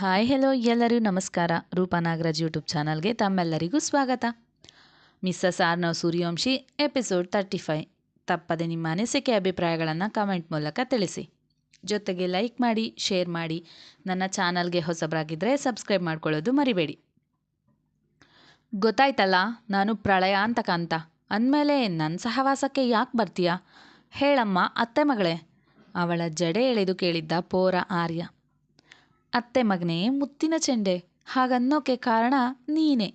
Hi hello ಎಲ್ಲರಿಗೂ ನಮಸ್ಕಾರ. Roopa Nagaraj YouTube ಚಾನಲ್ಗೆ ತಮ್ಮೆಲ್ಲರಿಗೂ ಸ್ವಾಗತ. Mrs Arnav Suryavanshi episode thirty five ತಪ್ಪದೆ ನಿಮ್ಮ ಅನಿಸಿಕೆ ಅಭಿಪ್ರಾಯಗಳನ್ನು ಕಮೆಂಟ್ ಮೂಲಕ ತಿಳಿಸಿ. ಜೊತೆಗೆ ಲೈಕ್ ಮಾಡಿ ಶೇರ್ ಮಾಡಿ. ನನ್ನ ಚಾನಲ್ಗೆ ಹೊಸಬರಾಗಿದ್ದರೆ ಸಬ್ಸ್ಕ್ರೈಬ್ ಮಾಡ್ಕೊಳ್ಳೋದು ಮರಿಬೇಡಿ. ಗೊತ್ತಾಯ್ತಲ್ಲ, ನಾನು ಪ್ರಳಯ ಅಂತ ಕಾಂತ ಅಂದಮೇಲೆ ನನ್ನ ಸಹವಾಸಕ್ಕೆ ಯಾಕೆ ಬರ್ತೀಯಾ? ಹೇಳಮ್ಮ, ಅತ್ತೆ ಮಗಳೇ. ಅವಳ ಜಡೆ ಎಳೆದು ಕೇಳಿದ್ದ ಪೋರ ಆರ್ಯ. ಅತ್ತೆ ಮಗನೇ, ಮುತ್ತಿನ ಚೆಂಡೆ, ಹಾಗನ್ನೋಕೆ ಕಾರಣ ನೀನೇ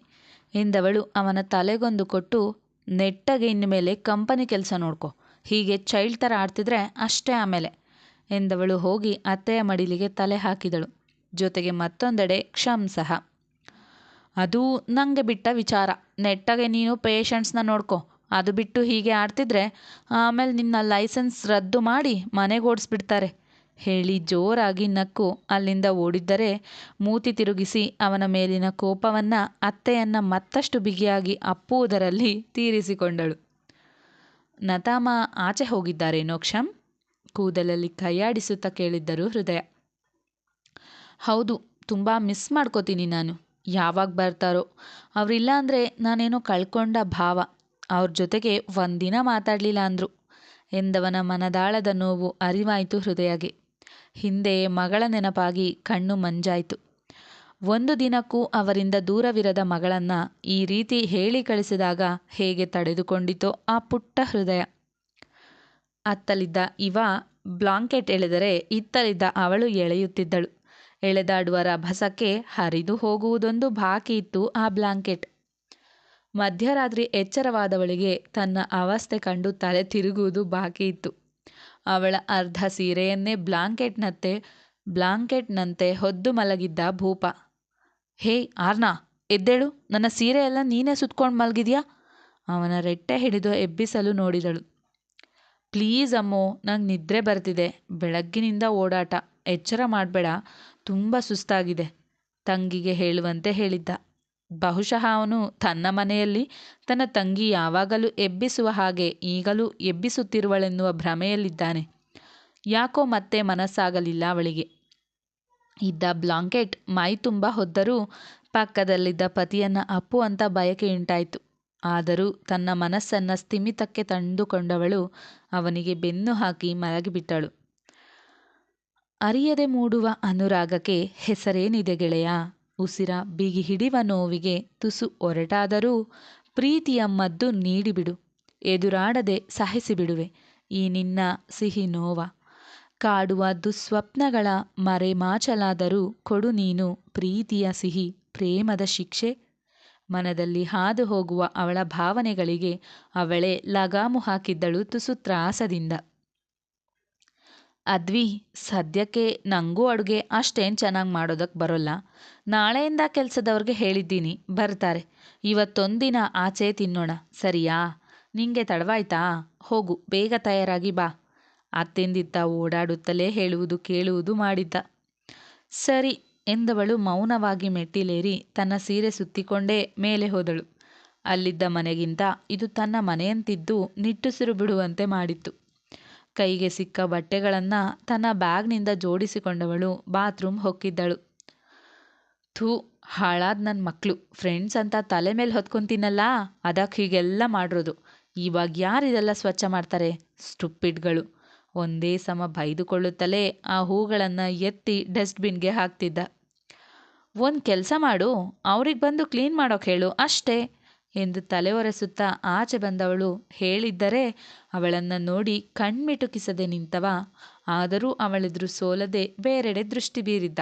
ಎಂದವಳು ಅವನ ತಲೆಗೊಂದು ಕೊಟ್ಟು, ನೆಟ್ಟಗೆ ಇನ್ಮೇಲೆ ಕಂಪನಿ ಕೆಲಸ ನೋಡ್ಕೊ, ಹೀಗೆ ಚೈಲ್ಡ್ ಥರ ಆಡ್ತಿದ್ರೆ ಅಷ್ಟೇ ಆಮೇಲೆ ಎಂದವಳು ಹೋಗಿ ಅತ್ತೆಯ ಮಡಿಲಿಗೆ ತಲೆ ಹಾಕಿದಳು. ಜೊತೆಗೆ ಮತ್ತೊಂದೆಡೆ ಸಹ ಅದು ನನಗೆ ಬಿಟ್ಟ ವಿಚಾರ. ನೆಟ್ಟಗೆ ನೀನು ಪೇಷಂಟ್ಸ್ನ ನೋಡ್ಕೊ. ಅದು ಬಿಟ್ಟು ಹೀಗೆ ಆಡ್ತಿದ್ರೆ ಆಮೇಲೆ ನಿನ್ನ ಲೈಸೆನ್ಸ್ ರದ್ದು ಮಾಡಿ ಮನೆಗೆ ಓಡಿಸ್ಬಿಡ್ತಾರೆ. ಹೇಳಿ ಜೋರಾಗಿ ನಕ್ಕು ಅಲ್ಲಿಂದ ಓಡಿದ್ದರೆ ಮೂತಿ ತಿರುಗಿಸಿ ಅವನ ಮೇಲಿನ ಕೋಪವನ್ನು ಅತ್ತೆಯನ್ನು ಮತ್ತಷ್ಟು ಬಿಗಿಯಾಗಿ ಅಪ್ಪುವುದರಲ್ಲಿ ತೀರಿಸಿಕೊಂಡಳು. ನತಾಮ ಆಚೆ ಹೋಗಿದ್ದಾರೆ ಕ್ಷಮ್? ಕೂದಲಲ್ಲಿ ಕೈಯಾಡಿಸುತ್ತಾ ಕೇಳಿದ್ದರು ಹೃದಯ. ಹೌದು, ತುಂಬ ಮಿಸ್ ಮಾಡ್ಕೋತೀನಿ ನಾನು. ಯಾವಾಗ ಬರ್ತಾರೋ? ಅವರಿಲ್ಲ ಅಂದರೆ ನಾನೇನೋ ಕಳ್ಕೊಂಡ ಭಾವ. ಅವ್ರ ಜೊತೆಗೆ ಒಂದಿನ ಮಾತಾಡಲಿಲ್ಲ ಅಂದರು. ಎಂದವನ ಮನದಾಳದ ನೋವು ಅರಿವಾಯಿತು ಹೃದಯಗೆ. ಹಿಂದೆ ಮಗಳ ನೆನಪಾಗಿ ಕಣ್ಣು ಮಂಜಾಯಿತು. ಒಂದು ದಿನಕ್ಕೂ ಅವರಿಂದ ದೂರವಿರದ ಮಗಳನ್ನು ಈ ರೀತಿ ಹೇಳಿ ಕಳಿಸಿದಾಗ ಹೇಗೆ ತಡೆದುಕೊಂಡಿತೋ ಆ ಪುಟ್ಟ ಹೃದಯ. ಅತ್ತಲಿದ್ದ ಇವ ಬ್ಲಾಂಕೆಟ್ ಎಳೆದರೆ ಇತ್ತಲಿದ್ದ ಅವಳು ಎಳೆಯುತ್ತಿದ್ದಳು. ಎಳೆದಾಡುವ ರಭಸಕ್ಕೆ ಹರಿದು ಹೋಗುವುದೊಂದು ಬಾಕಿ ಇತ್ತು ಆ ಬ್ಲಾಂಕೆಟ್. ಮಧ್ಯರಾತ್ರಿ ಎಚ್ಚರವಾದವಳಿಗೆ ತನ್ನ ಅವಸ್ಥೆ ಕಂಡು ತಲೆ ತಿರುಗುವುದು ಬಾಕಿ ಇತ್ತು. ಅವಳ ಅರ್ಧ ಸೀರೆಯನ್ನೇ ಬ್ಲಾಂಕೆಟ್ನಂತೆ ಬ್ಲಾಂಕೆಟ್ನಂತೆ ಹೊದ್ದು ಮಲಗಿದ್ದ ಭೂಪ. ಹೇ, ಆರ್ನಾ, ಎದ್ದೇಳು, ನನ್ನ ಸೀರೆ ಎಲ್ಲ ನೀನೇ ಸುತ್ಕೊಂಡು ಮಲಗಿದ್ಯಾ? ಅವನ ರೆಟ್ಟೆ ಹಿಡಿದು ಎಬ್ಬಿಸಲು ನೋಡಿದಳು. ಪ್ಲೀಸ್ ಅಮ್ಮೋ, ನಂಗೆ ನಿದ್ರೆ ಬರ್ತಿದೆ. ಬೆಳಗ್ಗಿನಿಂದ ಓಡಾಟ. ಎಚ್ಚರ ಮಾಡಬೇಡ. ತುಂಬ ಸುಸ್ತಾಗಿದೆ. ತಂಗಿಗೆ ಹೇಳುವಂತೆ ಹೇಳಿದ್ದ. ಬಹುಶಃ ಅವನು ತನ್ನ ಮನೆಯಲ್ಲಿ ತನ್ನ ತಂಗಿ ಯಾವಾಗಲೂ ಎಬ್ಬಿಸುವ ಹಾಗೆ ಈಗಲೂ ಎಬ್ಬಿಸುತ್ತಿರುವಳೆನ್ನುವ ಭ್ರಮೆಯಲ್ಲಿದ್ದಾನೆ. ಯಾಕೋ ಮತ್ತೆ ಮನಸ್ಸಾಗಲಿಲ್ಲ ಅವಳಿಗೆ. ಇದ್ದ ಬ್ಲಾಂಕೆಟ್ ಮೈ ತುಂಬ ಹೊದ್ದರೂ ಪಕ್ಕದಲ್ಲಿದ್ದ ಪತಿಯನ್ನು ಅಪ್ಪು ಅಂತ ಬಯಕೆಯುಂಟಾಯಿತು ಆದರೂ ತನ್ನ ಮನಸ್ಸನ್ನು ಸ್ಥಿಮಿತಕ್ಕೆ ತಂದುಕೊಂಡವಳು ಅವನಿಗೆ ಬೆನ್ನು ಹಾಕಿ ಮಲಗಿಬಿಟ್ಟಳು. ಅರಿಯದೆ ಮೂಡುವ ಅನುರಾಗಕ್ಕೆ ಹೆಸರೇನಿದೆ ಗೆಳೆಯ? ಉಸಿರ ಬಿಗಿ ಹಿಡಿವ ನೋವಿಗೆ ತುಸು ಒರಟಾದರೂ ಪ್ರೀತಿಯ ಮದ್ದು ನೀಡಿಬಿಡು. ಎದುರಾಡದೆ ಸಹಿಸಿಬಿಡುವೆ ಈ ನಿನ್ನ ಸಿಹಿ ನೋವ. ಕಾಡುವ ದುಸ್ವಪ್ನಗಳ ಮರೆಮಾಚಲಾದರೂ ಕೊಡು ನೀನು ಪ್ರೀತಿಯ ಸಿಹಿ, ಪ್ರೇಮದ ಶಿಕ್ಷೆ. ಮನದಲ್ಲಿ ಹಾದು ಹೋಗುವ ಅವಳ ಭಾವನೆಗಳಿಗೆ ಅವಳೇ ಲಗಾಮು ಹಾಕಿದ್ದಳು ತುಸು ತ್ರಾಸದಿಂದ. ಅದ್ವಿ, ಸದ್ಯಕ್ಕೆ ನನಗೂ ಅಡುಗೆ ಅಷ್ಟೇನು ಚೆನ್ನಾಗಿ ಮಾಡೋದಕ್ಕೆ ಬರೋಲ್ಲ. ನಾಳೆಯಿಂದ ಕೆಲಸದವ್ರಿಗೆ ಹೇಳಿದ್ದೀನಿ, ಬರ್ತಾರೆ. ಇವತ್ತೊಂದಿನ ಆಚೆ ತಿನ್ನೋಣ, ಸರಿಯಾ? ನಿಂಗೆ ತಡವಾಯ್ತಾ? ಹೋಗು, ಬೇಗ ತಯಾರಾಗಿ ಬಾ. ಅತ್ತೆಂದಿದ್ದ ಓಡಾಡುತ್ತಲೇ ಹೇಳುವುದು ಕೇಳುವುದು ಮಾಡಿದ್ದ. ಸರಿ ಎಂದವಳು ಮೌನವಾಗಿ ಮೆಟ್ಟಿಲೇರಿ ತನ್ನ ಸೀರೆ ಸುತ್ತಿಕೊಂಡೇ ಮೇಲೆ ಹೋದಳು. ಅಲ್ಲಿದ್ದ ಮನೆಗಿಂತ ಇದು ತನ್ನ ಮನೆಯಂತಿದ್ದು ನಿಟ್ಟುಸಿರು ಬಿಡುವಂತೆ ಮಾಡಿತ್ತು. ಕೈಗೆ ಸಿಕ್ಕ ಬಟ್ಟೆಗಳನ್ನು ತನ್ನ ಬ್ಯಾಗ್ನಿಂದ ಜೋಡಿಸಿಕೊಂಡವಳು ಬಾತ್ರೂಮ್ ಹೊಕ್ಕಿದ್ದಳು. ಥೂ, ಹಾಳಾದ ನನ್ನ ಮಕ್ಕಳು ಫ್ರೆಂಡ್ಸ್ ಅಂತ ತಲೆ ಮೇಲೆ ಹೊತ್ಕೊಂತೀನಲ್ಲ ಅದಕ್ಕೆ ಹೀಗೆಲ್ಲ ಮಾಡಿರೋದು. ಇವಾಗ ಯಾರು ಇದೆಲ್ಲ ಸ್ವಚ್ಛ ಮಾಡ್ತಾರೆ? ಸ್ಟುಪ್ಪಿಡ್ಗಳು ಒಂದೇ ಸಮ ಬೈದುಕೊಳ್ಳುತ್ತಲೇ ಆ ಹೂಗಳನ್ನು ಎತ್ತಿ ಡಸ್ಟ್ಬಿನ್ಗೆ ಹಾಕ್ತಿದ್ದ. ಒಂದು ಕೆಲಸ ಮಾಡು. ಅವ್ರಿಗೆ ಬಂದು ಕ್ಲೀನ್ ಮಾಡೋಕೆ ಹೇಳು. ಅಷ್ಟೇ. ಎಂದು ತಲೆ ಒರೆಸುತ್ತಾ ಆಚೆ ಬಂದವಳು, ಹೇಳಿದ್ದರೆ ಅವಳನ್ನು ನೋಡಿ ಕಣ್ಮಿಟುಕಿಸದೆ ನಿಂತವ. ಆದರೂ ಅವಳೆದುರು ಸೋಲದೆ ಬೇರೆಡೆ ದೃಷ್ಟಿ ಬೀರಿದ್ದ.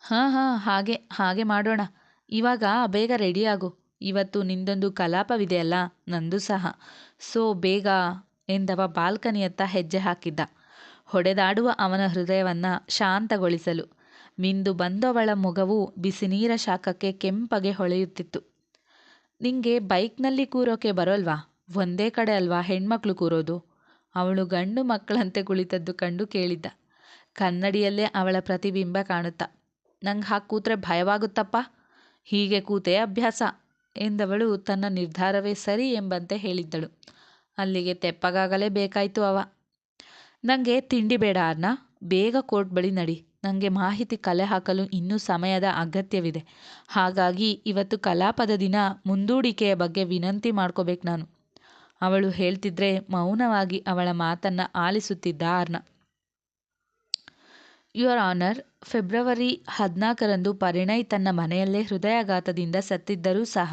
ಹಾಂ ಹಾಂ, ಹಾಗೆ ಹಾಗೆ ಮಾಡೋಣ. ಇವಾಗ ಬೇಗ ರೆಡಿಯಾಗು. ಇವತ್ತು ನಿಂದೊಂದು ಕಲಾಪವಿದೆಯಲ್ಲ, ನಂದು ಸಹ. ಸೋ, ಬೇಗ ಎಂದವ ಬಾಲ್ಕನಿಯತ್ತ ಹೆಜ್ಜೆ ಹಾಕಿದ್ದ. ಹೊಡೆದಾಡುವ ಅವನ ಹೃದಯವನ್ನು ಶಾಂತಗೊಳಿಸಲು. ಮಿಂದು ಬಂದವಳ ಮೊಗವು ಬಿಸಿನೀರ ಶಾಖಕ್ಕೆ ಕೆಂಪಗೆ ಹೊಳೆಯುತ್ತಿತ್ತು. ನಿಂಗೆ ಬೈಕ್ನಲ್ಲಿ ಕೂರೋಕೆ ಬರೋಲ್ವಾ? ಒಂದೇ ಕಡೆ ಅಲ್ವಾ ಹೆಣ್ಮಕ್ಳು ಕೂರೋದು? ಅವಳು ಗಂಡು ಮಕ್ಕಳಂತೆ ಕುಳಿತದ್ದು ಕಂಡು ಕೇಳಿದ್ದ. ಕನ್ನಡಿಯಲ್ಲೇ ಅವಳ ಪ್ರತಿಬಿಂಬ ಕಾಣುತ್ತಾ. ನಂಗೆ ಹಾಗೆ ಕೂತ್ರೆ ಭಯವಾಗುತ್ತಪ್ಪ? ಹೀಗೆ ಕೂತೇ ಅಭ್ಯಾಸ ಎಂದವಳು ತನ್ನ ನಿರ್ಧಾರವೇ ಸರಿ ಎಂಬಂತೆ ಹೇಳಿದ್ದಳು. ಅಲ್ಲಿಗೆ ತೆಪ್ಪಗಾಗಲೇ ಬೇಕಾಯಿತು ಅವ. ನನಗೆ ತಿಂಡಿ ಬೇಡ ಅನ್ನ ಬೇಗ ಕೋರ್ಟ್ ಬಳಿ ನಡಿ. ನನಗೆ ಮಾಹಿತಿ ಕಲೆ ಹಾಕಲು ಇನ್ನೂ ಸಮಯದ ಅಗತ್ಯವಿದೆ. ಹಾಗಾಗಿ ಇವತ್ತು ಕಲಾಪದ ದಿನ ಮುಂದೂಡಿಕೆಯ ಬಗ್ಗೆ ವಿನಂತಿ ಮಾಡ್ಕೋಬೇಕು ನಾನು. ಅವಳು ಹೇಳ್ತಿದ್ರೆ ಮೌನವಾಗಿ ಅವಳ ಮಾತನ್ನು ಆಲಿಸುತ್ತಿದ್ದ ಅರ್ಣ ಯುವರ್ ಆನರ್, ಫೆಬ್ರವರಿ ಹದಿನಾಲ್ಕರಂದು ಪರಿಣಯ್ ತನ್ನ ಮನೆಯಲ್ಲೇ ಹೃದಯಾಘಾತದಿಂದ ಸತ್ತಿದ್ದರೂ ಸಹ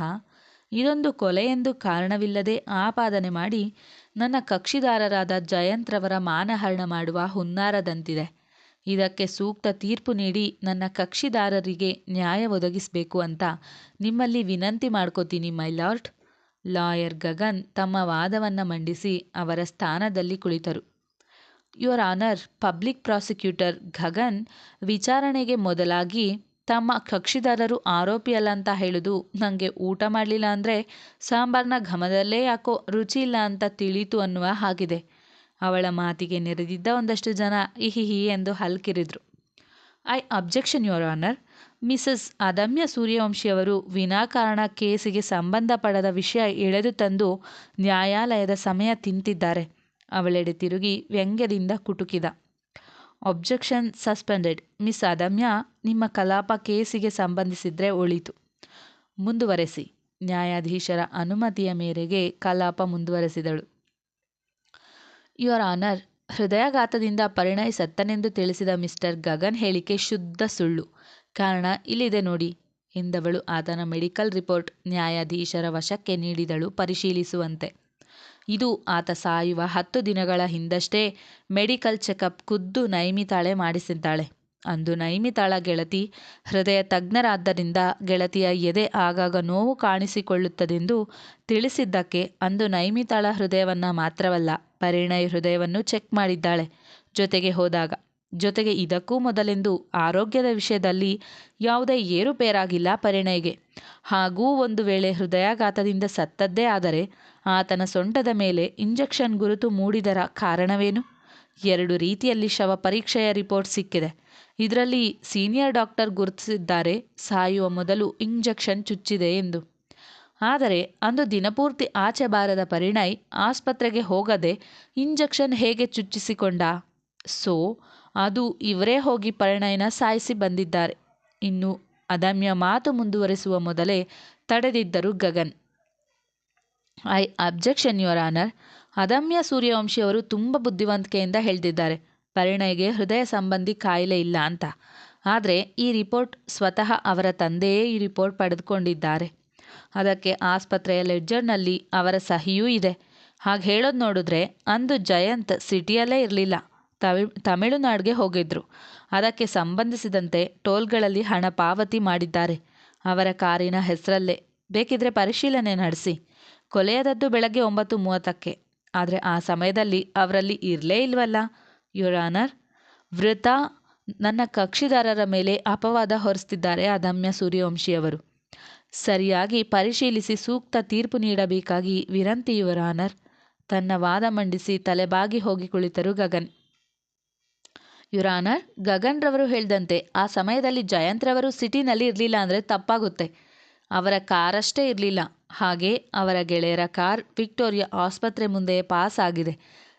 ಇದೊಂದು ಕೊಲೆಯೆಂದು ಕಾರಣವಿಲ್ಲದೆ ಆಪಾದನೆ ಮಾಡಿ ನನ್ನ ಕಕ್ಷಿದಾರರಾದ ಜಯಂತ್ರವರ ಮಾನಹರಣ ಮಾಡುವ ಹುನ್ನಾರದಂತಿದೆ. ಇದಕ್ಕೆ ಸೂಕ್ತ ತೀರ್ಪು ನೀಡಿ ನನ್ನ ಕಕ್ಷಿದಾರರಿಗೆ ನ್ಯಾಯ ಒದಗಿಸಬೇಕು ಅಂತ ನಿಮ್ಮಲ್ಲಿ ವಿನಂತಿ ಮಾಡ್ಕೋತೀನಿ, ಮೈ ಲಾರ್ಡ್. ಲಾಯರ್ ಗಗನ್ ತಮ್ಮ ವಾದವನ್ನು ಮಂಡಿಸಿ ಅವರ ಸ್ಥಾನದಲ್ಲಿ ಕುಳಿತರು. Your honour, public prosecutor Gagan ವಿಚಾರಣೆಗೆ ಮೊದಲಾಗಿ ತಮ್ಮ ಕಕ್ಷಿದಾರರು ಆರೋಪಿಯಲ್ಲ ಅಂತ ಹೇಳಿದು ನನಗೆ ಊಟ ಮಾಡಲಿಲ್ಲ ಅಂದರೆ ಸಾಂಬಾರ್ನ ಘಮದಲ್ಲೇ ಯಾಕೋ ರುಚಿ ಇಲ್ಲ ಅಂತ ತಿಳೀತು ಅನ್ನುವ ಹಾಗಿದೆ. ಅವಳ ಮಾತಿಗೆ ನೆರೆದಿದ್ದ ಒಂದಷ್ಟು ಜನ ಇಹಿಹಿ ಎಂದು ಹಲ್ಕಿರಿದ್ರು. I objection your honour. Mrs Adamya ಸೂರ್ಯವಂಶಿಯವರು ವಿನಾಕಾರಣ ಕೇಸಿಗೆ ಸಂಬಂಧಪಡದ ವಿಷಯ ಎಳೆದು ತಂದು ನ್ಯಾಯಾಲಯದ ಸಮಯ ತಿಂತಿದ್ದಾರೆ. ಅವಳೆಡೆ ತಿರುಗಿ ವ್ಯಂಗ್ಯದಿಂದ ಕುಟುಕಿದ. Objection suspended. ಮಿಸ್ ಅದಮ್ಯ ನಿಮ್ಮ ಕಲಾಪ ಕೇಸಿಗೆ ಸಂಬಂಧಿಸಿದ್ರೆ ಒಳಿತು. ಮುಂದುವರೆಸಿ. ನ್ಯಾಯಾಧೀಶರ ಅನುಮತಿಯ ಮೇರೆಗೆ ಕಲಾಪ ಮುಂದುವರೆಸಿದಳು. ಯುವರ್ ಆನರ್, ಹೃದಯಾಘಾತದಿಂದ ಪರಿಣಯ್ ಸತ್ತನೆಂದು ತಿಳಿಸಿದ ಮಿಸ್ಟರ್ ಗಗನ್ ಹೇಳಿಕೆ ಶುದ್ಧ ಸುಳ್ಳು. ಕಾರಣ ಇಲ್ಲಿದೆ ನೋಡಿ, ಎಂದವಳು ಆತನ ಮೆಡಿಕಲ್ ರಿಪೋರ್ಟ್ ನ್ಯಾಯಾಧೀಶರ ವಶಕ್ಕೆ ನೀಡಿದಳು ಪರಿಶೀಲಿಸುವಂತೆ. ಇದು ಆತ ಸಾಯುವ ಹತ್ತು ದಿನಗಳ ಹಿಂದಷ್ಟೇ ಮೆಡಿಕಲ್ ಚೆಕಪ್ ಖುದ್ದು ನೈಮಿತಾಳೆ ಮಾಡಿಸಿದ್ದಾಳೆ. ಅಂದು ನೈಮಿತಾಳ ಗೆಳತಿ ಹೃದಯ ತಜ್ಞರಾದ್ದರಿಂದ ಗೆಳತಿಯ ಎದೆ ಆಗಾಗ ನೋವು ಕಾಣಿಸಿಕೊಳ್ಳುತ್ತದೆಂದು ತಿಳಿಸಿದ್ದಕ್ಕೆ ಅಂದು ನೈಮಿತಾಳ ಹೃದಯವನ್ನು ಮಾತ್ರವಲ್ಲ, ಪರಿಣಯ್ ಹೃದಯವನ್ನು ಚೆಕ್ ಮಾಡಿದ್ದಾಳೆ. ಜೊತೆಗೆ ಹೋದಾಗ, ಜೊತೆಗೆ ಇದಕ್ಕೂ ಮೊದಲೆಂದು ಆರೋಗ್ಯದ ವಿಷಯದಲ್ಲಿ ಯಾವುದೇ ಏರುಪೇರಾಗಿಲ್ಲ ಪರಿಣಯ್ಗೆ. ಹಾಗೂ ಒಂದು ವೇಳೆ ಹೃದಯಾಘಾತದಿಂದ ಸತ್ತದ್ದೇ ಆದರೆ ಆತನ ಸೊಂಟದ ಮೇಲೆ ಇಂಜೆಕ್ಷನ್ ಗುರುತು ಮೂಡಿದರ ಕಾರಣವೇನು? ಎರಡು ರೀತಿಯಲ್ಲಿ ಶವ ಪರೀಕ್ಷೆಯ ರಿಪೋರ್ಟ್ ಸಿಕ್ಕಿದೆ. ಇದರಲ್ಲಿ ಸೀನಿಯರ್ ಡಾಕ್ಟರ್ ಗುರುತಿಸಿದ್ದಾರೆ. ಸಾಯುವ ಮೊದಲು ಇಂಜೆಕ್ಷನ್ ಚುಚ್ಚಿದೆ ಎಂದು. ಆದರೆ ಅಂದು ದಿನಪೂರ್ತಿ ಆಚೆ ಬಾರದ ಪರಿಣಯ್ ಆಸ್ಪತ್ರೆಗೆ ಹೋಗದೆ ಇಂಜೆಕ್ಷನ್ ಹೇಗೆ ಚುಚ್ಚಿಸಿಕೊಂಡ? ಸೊ, ಅದು ಇವರೇ ಹೋಗಿ ಪರಿಣಯನ ಸಾಯಿಸಿ ಬಂದಿದ್ದಾರೆ. ಇನ್ನು ಅದಮ್ಯ ಮಾತು ಮುಂದುವರಿಸುವ ಮೊದಲೇ ತಡೆದಿದ್ದರು Gagan. I objection, your honour. Adamya ಸೂರ್ಯವಂಶಿಯವರು ತುಂಬ ಬುದ್ಧಿವಂತಿಕೆಯಿಂದ ಹೇಳ್ದಿದ್ದಾರೆ ಪರಿಣಯ್ಗೆ ಹೃದಯ ಸಂಬಂಧಿ ಕಾಯಿಲೆ ಇಲ್ಲ ಅಂತ. ಆದರೆ ಈ ರಿಪೋರ್ಟ್ ಸ್ವತಃ ಅವರ ತಂದೆಯೇ ಈ ರಿಪೋರ್ಟ್ ಪಡೆದುಕೊಂಡಿದ್ದಾರೆ. ಅದಕ್ಕೆ ಆಸ್ಪತ್ರೆಯ ಲೆಡ್ಜರ್ನಲ್ಲಿ ಅವರ ಸಹಿಯೂ ಇದೆ. ಹಾಗೆ ಹೇಳೋದು ನೋಡಿದ್ರೆ ಅಂದು ಜಯಂತ್ ಸಿಟಿಯಲ್ಲೇ ಇರಲಿಲ್ಲ. ತಮಿಳ್ ತಮಿಳುನಾಡಿಗೆ ಹೋಗಿದ್ರು. ಅದಕ್ಕೆ ಸಂಬಂಧಿಸಿದಂತೆ ಟೋಲ್ಗಳಲ್ಲಿ ಹಣ ಪಾವತಿ ಮಾಡಿದ್ದಾರೆ. ಅವರ ಕಾರಿನ ಹೆಸರಲ್ಲೇ ಬೇಕಿದ್ರೆ ಪರಿಶೀಲನೆ ನಡೆಸಿ. ಕೊಲೆಯದದ್ದು ಬೆಳಗ್ಗೆ ಒಂಬತ್ತು ಮೂವತ್ತಕ್ಕೆ. ಆದರೆ ಆ ಸಮಯದಲ್ಲಿ ಅವರಲ್ಲಿ ಇರಲೇ ಇಲ್ವಲ್ಲ? ಯುವರ್ ವೃತ ನನ್ನ ಕಕ್ಷಿದಾರರ ಮೇಲೆ ಅಪವಾದ ಹೊರಿಸ್ತಿದ್ದಾರೆ ಅದಮ್ಯ ಸೂರ್ಯವಂಶಿಯವರು ಸರಿಯಾಗಿ ಪರಿಶೀಲಿಸಿ ಸೂಕ್ತ ತೀರ್ಪು ನೀಡಬೇಕಾಗಿ ವಿನಂತಿ ಯುವರ್ ತನ್ನ ವಾದ ಮಂಡಿಸಿ ತಲೆಬಾಗಿ ಹೋಗಿ ಕುಳಿತರು ಗಗನ್. ಯುರಾನರ್ ಗಗನ್ರವರು ಗಗನ್ ರವರು ಹೇಳಿದಂತೆ ಆ ಸಮಯದಲ್ಲಿ ಜಯಂತ್ರವರು ಸಿಟಿನಲ್ಲಿ ಇರಲಿಲ್ಲ ಅಂದರೆ ತಪ್ಪಾಗುತ್ತೆ. ಅವರ ಕಾರಷ್ಟೇ ಇರಲಿಲ್ಲ. ಹಾಗೆ ಅವರ ಗೆಳೆಯರ ಕಾರ್ ವಿಕ್ಟೋರಿಯಾ ಆಸ್ಪತ್ರೆ ಮುಂದೆ ಪಾಸ್ ಆಗಿದೆ.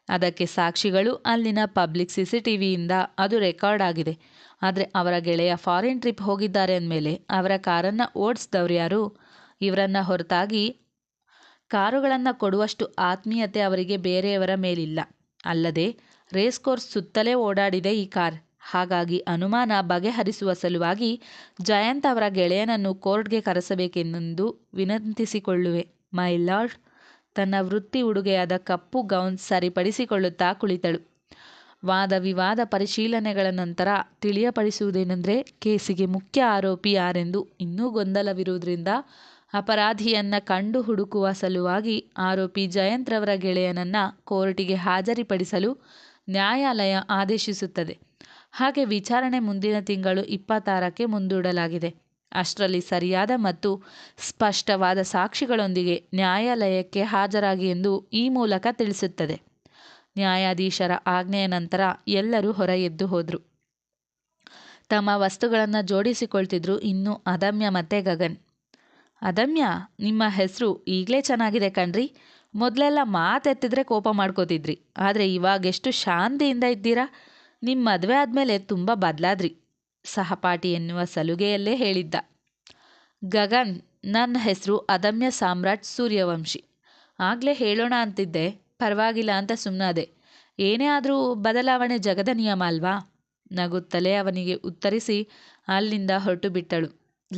ಅದಕ್ಕೆ ಸಾಕ್ಷಿಗಳು ಅಲ್ಲಿನ ಪಬ್ಲಿಕ್ ಸಿ ಸಿ ಟಿ ವಿಯಿಂದ ಅದು ರೆಕಾರ್ಡ್ ಆಗಿದೆ. ಆದರೆ ಅವರ ಗೆಳೆಯ ಫಾರಿನ್ ಟ್ರಿಪ್ ಹೋಗಿದ್ದಾರೆ ಅಂದಮೇಲೆ ಅವರ ಕಾರನ್ನು ಓಡಿಸಿದವ್ರು ಯಾರು? ಇವರನ್ನು ಹೊರತಾಗಿ ಕಾರುಗಳನ್ನು ಕೊಡುವಷ್ಟು ಆತ್ಮೀಯತೆ ಅವರಿಗೆ ಬೇರೆಯವರ ಮೇಲಿಲ್ಲ. ಅಲ್ಲದೆ, ರೇಸ್ ಕೋರ್ಸ್ ಸುತ್ತಲೇ ಓಡಾಡಿದೆ ಈ ಕಾರ್. ಹಾಗಾಗಿ ಅನುಮಾನ ಬಗೆಹರಿಸುವ ಸಲುವಾಗಿ ಜಯಂತ್ ಅವರ ಗೆಳೆಯನನ್ನು ಕೋರ್ಟ್ಗೆ ಕರೆಸಬೇಕೆಂದು ವಿನಂತಿಸಿಕೊಳ್ಳುವೆ. ಮೈ ಲಾರ್ಡ್, ತನ್ನ ವೃತ್ತಿ ಉಡುಗೆಯಾದ ಕಪ್ಪು ಗೌನ್ ಸರಿಪಡಿಸಿಕೊಳ್ಳುತ್ತಾ ಕುಳಿತಳು. ವಾದ ವಿವಾದ ಪರಿಶೀಲನೆಗಳ ನಂತರ ತಿಳಿಯಪಡಿಸುವುದೇನೆಂದರೆ, ಕೇಸಿಗೆ ಮುಖ್ಯ ಆರೋಪಿ ಯಾರೆಂದು ಇನ್ನೂ ಗೊಂದಲವಿರುವುದರಿಂದ ಅಪರಾಧಿಯನ್ನ ಕಂಡು ಹುಡುಕುವ ಸಲುವಾಗಿ ಆರೋಪಿ ಜಯಂತ್ರವರ ಗೆಳೆಯನನ್ನ ಕೋರ್ಟಿಗೆ ಹಾಜರಿಪಡಿಸಲು ನ್ಯಾಯಾಲಯ ಆದೇಶಿಸುತ್ತದೆ. ಹಾಗೆ ವಿಚಾರಣೆ ಮುಂದಿನ ತಿಂಗಳು ಇಪ್ಪತ್ತಾರಕ್ಕೆ ಮುಂದೂಡಲಾಗಿದೆ. ಅಷ್ಟರಲ್ಲಿ ಸರಿಯಾದ ಮತ್ತು ಸ್ಪಷ್ಟವಾದ ಸಾಕ್ಷಿಗಳೊಂದಿಗೆ ನ್ಯಾಯಾಲಯಕ್ಕೆ ಹಾಜರಾಗಿ ಎಂದು ಈ ಮೂಲಕ ತಿಳಿಸುತ್ತದೆ. ನ್ಯಾಯಾಧೀಶರ ಆಜ್ಞೆಯ ನಂತರ ಎಲ್ಲರೂ ಹೊರ ಎದ್ದು ಹೋದರು. ತಮ್ಮ ವಸ್ತುಗಳನ್ನು ಜೋಡಿಸಿಕೊಳ್ತಿದ್ರು ಇನ್ನು ಅದಮ್ಯ ಮತ್ತೆ ಗಗನ್. ಅದಮ್ಯ, ನಿಮ್ಮ ಹೆಸರು ಈಗಲೇ ಚೆನ್ನಾಗಿದೆ ಕಣ್ರಿ. ಮೊದಲೆಲ್ಲ ಮಾತೆತ್ತಿದ್ರೆ ಕೋಪ ಮಾಡ್ಕೋತಿದ್ರಿ. ಆದರೆ ಇವಾಗೆಷ್ಟು ಶಾಂತಿಯಿಂದ ಇದ್ದೀರಾ? ನಿಮ್ಮ ಮದುವೆ ಆದಮೇಲೆ ತುಂಬ ಬದಲಾದ್ರಿ, ಸಹಪಾಠಿ ಎನ್ನುವ ಸಲುಗೆಯಲ್ಲೇ ಹೇಳಿದ್ದ. ಗಗನ್ ನನ್ನ ಹೆಸರು ಅದಮ್ಯ ಸಾಮ್ರಾಟ್ ಸೂರ್ಯವಂಶಿ. ಆಗಲೇ ಹೇಳೋಣ ಅಂತಿದ್ದೆ, ಪರವಾಗಿಲ್ಲ ಅಂತ ಸುಮ್ಮನಾದೆ ಏನೇ ಆದರೂ ಬದಲಾವಣೆ ಜಗದ ನಿಯಮ ಅಲ್ವಾ? ನಗುತ್ತಲೇ ಅವನಿಗೆ ಉತ್ತರಿಸಿ ಅಲ್ಲಿಂದ ಹೊರಟು ಬಿಟ್ಟಳು.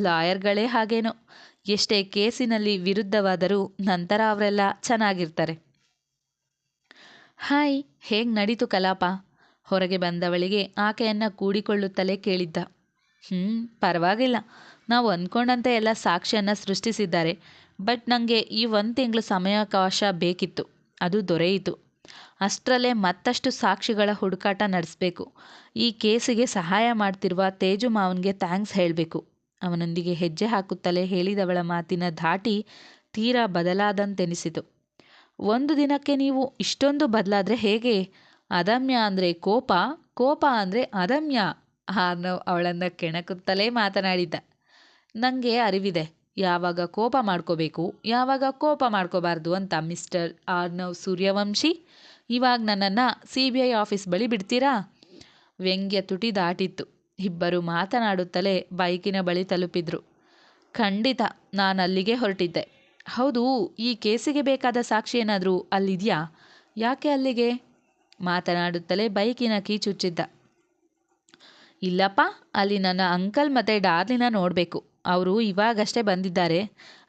ಲಾಯರ್ಗಳೇ ಹಾಗೇನೋ, ಎಷ್ಟೇ ಕೇಸಿನಲ್ಲಿ ವಿರುದ್ಧವಾದರೂ ನಂತರ ಅವರೆಲ್ಲ ಚೆನ್ನಾಗಿರ್ತಾರೆ. ಹಾಯ್, ಹೇಗೆ ನಡೀತು ಕಲಾಪ? ಹೊರಗೆ ಬಂದವಳಿಗೆ ಆಕೆಯನ್ನು ಕೂಡಿಕೊಳ್ಳುತ್ತಲೇ ಕೇಳಿದ್ದ. ಹ್ಞೂ ಪರವಾಗಿಲ್ಲ. ನಾವು ಅಂದ್ಕೊಂಡಂತೆ ಎಲ್ಲ ಸಾಕ್ಷಿಯನ್ನು ಸೃಷ್ಟಿಸಿದ್ದಾರೆ. ಬಟ್ ನನಗೆ ಈ ಒಂದು ತಿಂಗಳು ಸಮಯಾವಕಾಶ ಬೇಕಿತ್ತು. ಅದು ದೊರೆಯಿತು. ಅಷ್ಟರಲ್ಲೇ ಮತ್ತಷ್ಟು ಸಾಕ್ಷಿಗಳ ಹುಡುಕಾಟ ನಡೆಸಬೇಕು. ಈ ಕೇಸಿಗೆ ಸಹಾಯ ಮಾಡ್ತಿರುವ ತೇಜು ಮಾವನಿಗೆ ಥ್ಯಾಂಕ್ಸ್ ಹೇಳಬೇಕು. ಅವನೊಂದಿಗೆ ಹೆಜ್ಜೆ ಹಾಕುತ್ತಲೇ ಹೇಳಿದವಳ ಮಾತಿನ ಧಾಟಿ ತೀರಾ ಬದಲಾದಂತೆನಿಸಿತು. ಒಂದು ದಿನಕ್ಕೆ ನೀವು ಇಷ್ಟೊಂದು ಬದಲಾದರೆ ಹೇಗೆ? ಅದಮ್ಯ ಅಂದರೆ ಕೋಪ ಕೋಪ ಅಂದರೆ ಅದಮ್ಯ ಆರ್ನವ್ ಅವಳನ್ನು ಕೆಣಕುತ್ತಲೇ ಮಾತನಾಡಿದ್ದ. ನನಗೆ ಅರಿವಿದೆ, ಯಾವಾಗ ಕೋಪ ಮಾಡ್ಕೋಬೇಕು, ಯಾವಾಗ ಕೋಪ ಮಾಡ್ಕೋಬಾರ್ದು ಅಂತ ಮಿಸ್ಟರ್ ಆರ್ನವ್ ಸೂರ್ಯವಂಶಿ. ಇವಾಗ ನನ್ನನ್ನು ಸಿ ಬಿ ಐ ಆಫೀಸ್ ಬಳಿ ಬಿಡ್ತೀರಾ? ವ್ಯಂಗ್ಯ ತುಟಿ ದಾಟಿತ್ತು. ಇಬ್ಬರು ಮಾತನಾಡುತ್ತಲೇ ಬೈಕಿನ ಬಳಿ ತಲುಪಿದ್ರು. ಖಂಡಿತ, ನಾನು ಅಲ್ಲಿಗೆ ಹೊರಟಿದ್ದೆ. ಹೌದು, ಈ ಕೇಸಿಗೆ ಬೇಕಾದ ಸಾಕ್ಷಿ ಏನಾದರೂ ಅಲ್ಲಿದೆಯಾ? ಯಾಕೆ ಅಲ್ಲಿಗೆ? ಮಾತನಾಡುತ್ತಲೇ ಬೈಕಿನ ಕೀ ಚುಚ್ಚಿದ್ದ ಇಲ್ಲಪ್ಪ, ಅಲ್ಲಿ ನನ್ನ ಅಂಕಲ್ ಮತ್ತು ಡಾರ್ಲಿನ ನೋಡಬೇಕು. ಅವರು ಇವಾಗಷ್ಟೇ ಬಂದಿದ್ದಾರೆ.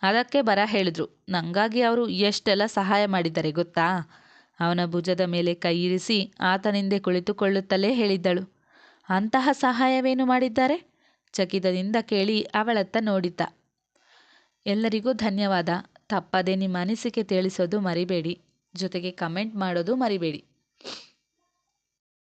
ಅದಕ್ಕೆ ಬರ ಹೇಳಿದ್ರು. ನನಗಾಗಿ ಅವರು ಎಷ್ಟೆಲ್ಲ ಸಹಾಯ ಮಾಡಿದ್ದಾರೆ ಗೊತ್ತಾ? ಅವನ ಭುಜದ ಮೇಲೆ ಕೈ ಇರಿಸಿ ಆತನಿಂದೆ ಕುಳಿತುಕೊಳ್ಳುತ್ತಲೇ ಹೇಳಿದ್ದಳು. ಅಂತಹ ಸಹಾಯವೇನು ಮಾಡಿದ್ದಾರೆ? ಚಕಿತದಿಂದ ಕೇಳಿ ಅವಳತ್ತ ನೋಡಿದ್ದ. ಎಲ್ಲರಿಗೂ ಧನ್ಯವಾದ. ತಪ್ಪದೆ ನಿಮ್ಮ ಅನಿಸಿಕೆ ತಿಳಿಸೋದು ಮರಿಬೇಡಿ. ಜೊತೆಗೆ ಕಮೆಂಟ್ ಮಾಡೋದು ಮರಿಬೇಡಿ.